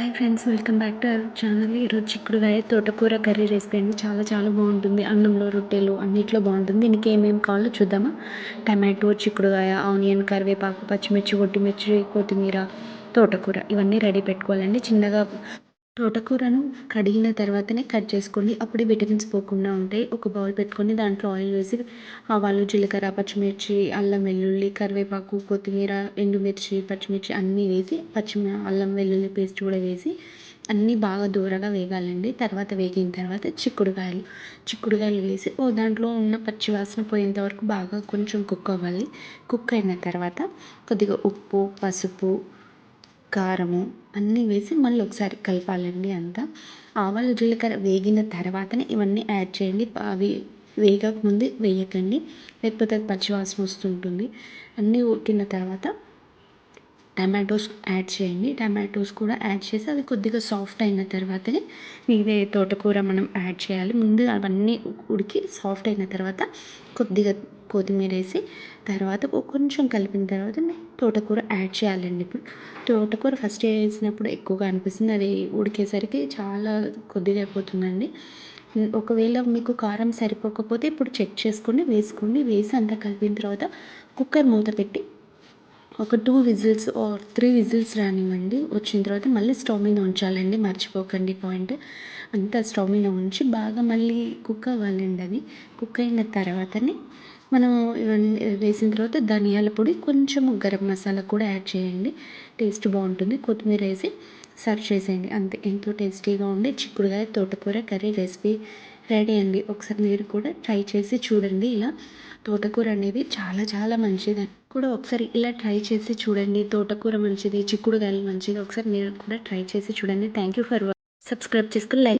Hi friends welcome back to our channel ఈరోజు చిక్కుడుకాయ తోటకూర కర్రీ రెసిపీ అండి. చాలా చాలా బాగుంటుంది. అన్నంలో రొట్టెలు అన్నిట్లో బాగుంటుంది. దీనికి ఏమేమి కావాలో చూద్దామా? టమాటో చిక్కుడుకాయ ఆనియన్ కరివేపాకు పచ్చిమిర్చి ఒట్టిమిర్చి కొత్తిమీర తోటకూర ఇవన్నీ రెడీ పెట్టుకోవాలండి. చిన్నగా తోటకూరను కడిగిన తర్వాతనే కట్ చేసుకోండి. అప్పుడే విటమిన్స్ పోకుండా ఉంటాయి. ఒక బౌల్ పెట్టుకొని దాంట్లో ఆయిల్ వేసి ఆవాలు జీలకర్ర పచ్చిమిర్చి అల్లం వెల్లుల్లి కరివేపాకు కొత్తిమీర ఎండుమిర్చి పచ్చిమిర్చి అన్నీ వేసి పచ్చి అల్లం వెల్లుల్లి పేస్ట్ కూడా వేసి అన్నీ బాగా దూరగా వేగాలండి. తర్వాత వేగిన తర్వాత చిక్కుడుకాయలు. చిక్కుడుకాయలు వేసి ఓ దాంట్లో ఉన్న పచ్చివాసన పోయేంత వరకు బాగా కొంచెం కుక్ అవ్వాలి. కుక్ అయిన తర్వాత కొద్దిగా ఉప్పు పసుపు కారము అన్నీ వేసి మళ్ళీ ఒకసారి కలపాలండి అంతా. ఆవాలు జీలకర్ర వేగిన తర్వాతనే ఇవన్నీ యాడ్ చేయండి. అవి వేగకముందే వేయకండి. లేకపోతే అది పచ్చివాసన వస్తుంటుంది. అన్నీ ఉడికిన తర్వాత టమాటోస్ యాడ్ చేయండి. టమాటోస్ కూడా యాడ్ చేసి అవి కొద్దిగా సాఫ్ట్ అయిన తర్వాతనే ఇదే తోటకూర మనం యాడ్ చేయాలి. ముందు అవన్నీ ఉడికి సాఫ్ట్ అయిన తర్వాత కొద్దిగా కొత్తిమీర వేసి తర్వాత కొంచెం కలిపిన తర్వాత తోటకూర యాడ్ చేయాలండి. ఇప్పుడు తోటకూర ఫస్ట్ వేసినప్పుడు ఎక్కువగా అనిపిస్తుంది. అది ఉడికేసరికి చాలా కొద్దిగా అయిపోతుందండి. ఒకవేళ మీకు కారం సరిపోకపోతే ఇప్పుడు చెక్ చేసుకోండి వేసుకోండి. వేసి అంతా కలిపిన తర్వాత కుక్కర్ మూత పెట్టి ఒక two whistles or three whistles రానివ్వండి. వచ్చిన తర్వాత మళ్ళీ స్టవ్ మీద ఉంచాలండి. మర్చిపోకండి పాయింట్. అంతా స్టవ్ మీద ఉంచి బాగా మళ్ళీ కుక్ అవ్వాలండి అది. కుక్ అయిన తర్వాతనే మనం ఇవన్నీ వేసిన తర్వాత ధనియాల పొడి కొంచెం గరం మసాలా కూడా యాడ్ చేయండి. టేస్ట్ బాగుంటుంది. కొత్తిమీర వేసి సర్వ్ చేసేయండి. అంతే. ఎంతో టేస్టీగా ఉండే చిక్కుడుకాయ తోటకూర కర్రీ రెసిపీ రెడీ అండి. ఒకసారి మీరు కూడా ట్రై చేసి చూడండి. ఇలా తోటకూర అనేది చాలా చాలా మంచిది కూడా ఒకసారి ఇలా ట్రై చేసి చూడండి. తోటకూర మంచిది చిక్కుడుకాయలు మంచిది. ఒకసారి మీరు కూడా ట్రై చేసి చూడండి. థ్యాంక్ యూ ఫర్ సబ్స్క్రైబ్ చేసుకుని లైక్